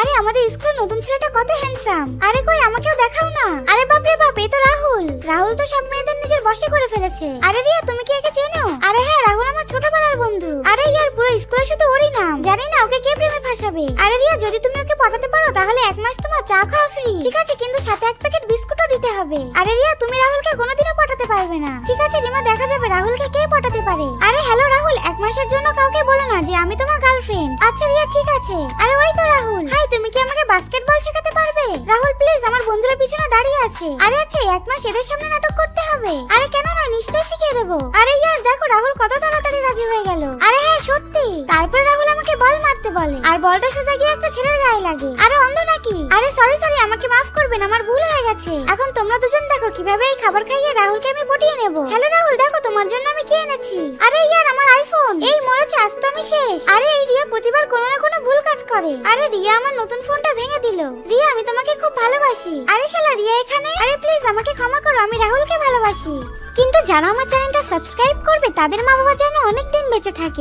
আরে, আমাদের স্কুল নতুন ছেলেটা কত হ্যান্ডসাম আরে কই, আমাকেও দেখাও না। আরে বাপ রে বাপ, এই তো রাহুল। রাহুল তো সব মেয়েদের নিজের বশে করে ফেলেছে। আরে রিয়া, তুমি কি একে চেনো? আরে হ্যাঁ রাহুল আমার ছোটবেলার বন্ধু। আরে ইয়ার, পুরো স্কুলে শুধু ওরই নাম। জানি না ওকে কে প্রেমে ফাঁসাবে। আরে রিয়া, যদি তুমি ওকে পটাতে পারো, তাহলে এক মাস তোমার চা খাওয়া ফ্রি ঠিক আছে, কিন্তু সাথে এক প্যাকেট বিস্কুটও দিতে হবে। আরে রিয়া, তুমি রাহুলকে কোনোদিনও পটাতে পারবে না। ঠিক আছে, রিমা, দেখা যাবে রাহুলকে কে পটাতে পারে। আরে হ্যালো, রাহুল, এক মাসের জন্য কাউকে বলো না যে আমি তোমার গার্লফ্রেন্ড আচ্ছা রিয়া, ঠিক আছে। আরে ওই তো বাস্কেটবল শেখাতে পারবে? রাহুল প্লিজ আমার বন্ধুরা পিছনে দাঁড়িয়ে আছে। আরে আচ্ছা এক মাস এদের সামনে নাটক করতে হবে? আরে কেন না, নিশ্চয়ই শিখিয়ে দেবো। আরে ইয়ার, দেখো, রাহুল কত তাড়াতাড়ি রাজি হয়ে গেল। আরে হ্যাঁ সত্যি। তারপর রাহুল আমাকে বল মারতে বলে। আর বলটা সোজা গিয়ে একটা ছেলের গায়ে লাগে। আরে অন্ধ নাকি? আরে সরি সরি আমাকে মাফ করবেন, আমার ভুল হয়ে গেছে। এখন তোমরা দুজন দেখো, কীভাবে এই খাবার খাইয়ে রাহুলকে আমি পটিয়ে নেব। হ্যালো রাহুল, দেখো, তোমার জন্য আমি কি এনেছি। আরে ইয়ার, আমার আইফোন এই মরেছে, আজ তো আমি শেষ। আরে এই রিয়া প্রতিবার কোনো না কোনো ভুল কাজ করে। আরে রিয়া, আমার নতুন ফোনটা ভেঙে রিয়া, আমি তোমাকে খুব ভালোবাসি। আরে শালা, রিয়া এখানে? আরে প্লিজ আমাকে ক্ষমা করো, আমি রাহুলকে ভালোবাসি। কিন্তু যারা আমার চ্যানেলটা সাবস্ক্রাইব করবে, তাদের মা বাবা যেন অনেক দিন বেঁচে থাকে।